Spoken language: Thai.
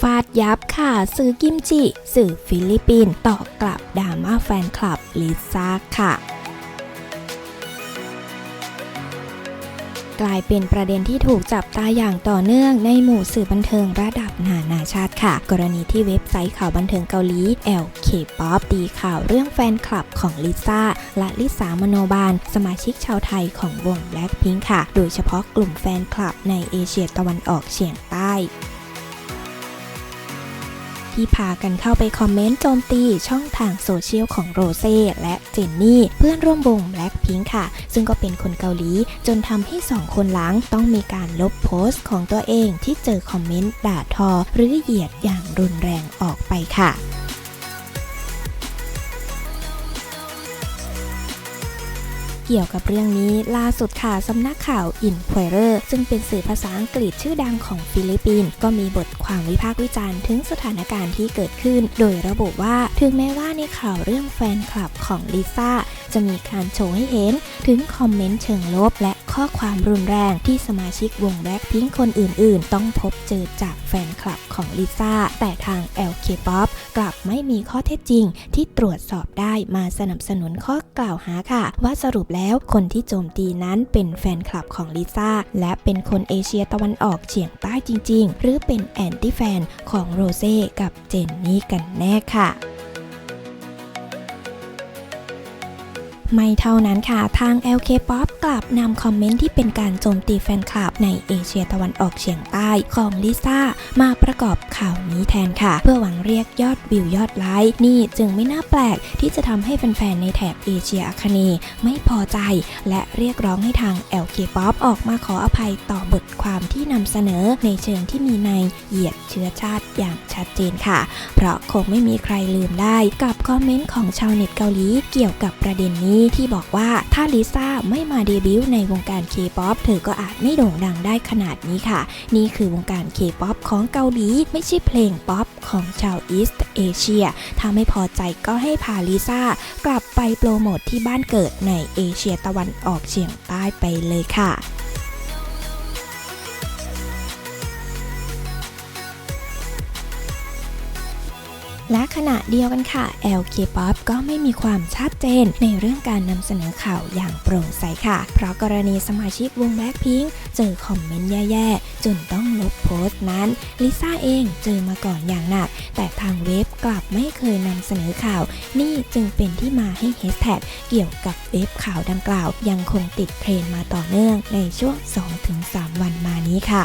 ฟาดยับค่ะสื่อกิมจิ สื่อฟิลิปปินส์ตอบกลับดราม่าแฟนคลับลิซ่าค่ะกลายเป็นประเด็นที่ถูกจับตาอย่างต่อเนื่องในหมู่สื่อบันเทิงระดับนานาชาติค่ะ กรณีที่เว็บไซต์ข่าวบันเทิงเกาหลี LK-POP ตีข่าวเรื่องแฟนคลับของลิซ่าและลิสามโนบาล สมาชิกชาวไทยของวง Blackpink ค่ะ โดยเฉพาะกลุ่มแฟนคลับในเอเชียตะวันออกเฉียงใต้ ที่พากันเข้าไปคอมเมนต์โจมตีช่องทางโซเชียลของโรเซ่และเจนนี่เพื่อนร่วมวงแบล็คพิงค่ะ ซึ่งก็เป็นคนเกาหลีจนทำให้สองคนหลังต้องมีการลบโพสต์ของตัวเองที่เจอคอมเมนต์ด่าทอ หรือเหยียดอย่างรุนแรงออกไปค่ะ เกี่ยวกับเรื่องนี้ล่าสุดค่ะสำนักข่าว Inquirer ซึ่งเป็นสื่อภาษาอังกฤษชื่อดังของฟิลิปปินส์ก็มีบทความวิพากษ์วิจารณ์ถึงสถานการณ์ที่เกิดขึ้น โดยระบุว่าถึงแม้ว่าในข่าวเรื่องแฟนคลับของลิซ่าจะมีการโชว์ให้เห็นถึงคอมเมนต์เชิงลบ และข้อความรุนแรงที่สมาชิกวงแบล็คพิงคนอื่น ๆ ต้องพบเจอจากแฟนคลับของลิซ่าแต่ทาง LK-POP กลับไม่มีข้อเท็จจริง ที่ตรวจสอบได้มาสนับสนุนข้อกล่าวหาค่ะ ว่าสรุปแล้วคนที่โจมตีนั้นเป็นแฟนคลับของลิซ่าและเป็นคนเอเชียตะวันออกเฉียงใต้จริง ๆ หรือเป็นแอนตี้แฟนของโรเซ่กับเจนนี่กันแน่ค่ะ ไม่เท่านั้นค่ะ ทาง LK-POP กลับนำคอมเมนต์ที่เป็นการโจมตีแฟนคลับในเอเชียตะวันออกเฉียงใต้ของลิซ่ามาประกอบข่าวนี้แทนค่ะ เพื่อหวังเรียกยอดวิวยอดไลค์นี่จึงไม่น่าแปลกที่จะทำให้แฟนๆในแถบเอเชียอาคเนย์ไม่พอใจ และเรียกร้องให้ทาง LK-POP ออกมาขออภัยต่อบทความที่นำเสนอในเชิงที่มีในเหยียดเชื้อชาติอย่างชัดเจนค่ะ เพราะคงไม่มีใครลืมได้กับคอมเมนต์ของชาวเน็ตเกาหลีเกี่ยวกับ ประเด็นนี้ที่บอกว่าถ้าลิซ่าไม่มาเดบิวต์ในวงการเคป๊อปเธอก็อาจไม่โด่งดังได้ขนาดนี้ค่ะ นี่คือวงการเคป๊อปของเกาหลี ไม่ใช่เพลงป๊อปของชาวอีสต์เอเชีย ถ้าไม่พอใจก็ให้พาลิซ่ากลับไปโปรโมทที่บ้านเกิดในเอเชียตะวันออกเฉียงใต้ไปเลยค่ะ และขณะเดียวกันค่ะ LK-POP ก็ไม่มีความชัดเจนในเรื่องการนำเสนอข่าวอย่างโปร่งใสค่ะ เพราะกรณีสมาชิกวง Blackpink เจอคอมเมนต์แย่ๆ จนต้องลบโพสต์นั้น ลิซ่าเองเจอมาก่อนอย่างหนัก แต่ทางเว็บกลับไม่เคยนำเสนอข่าว นี่จึงเป็นที่มาให้แฮชแท็กเกี่ยวกับเว็บข่าวดังกล่าว ยังคงติดเทรนมาต่อเนื่องในช่วง 2-3 วันมานี้ค่ะ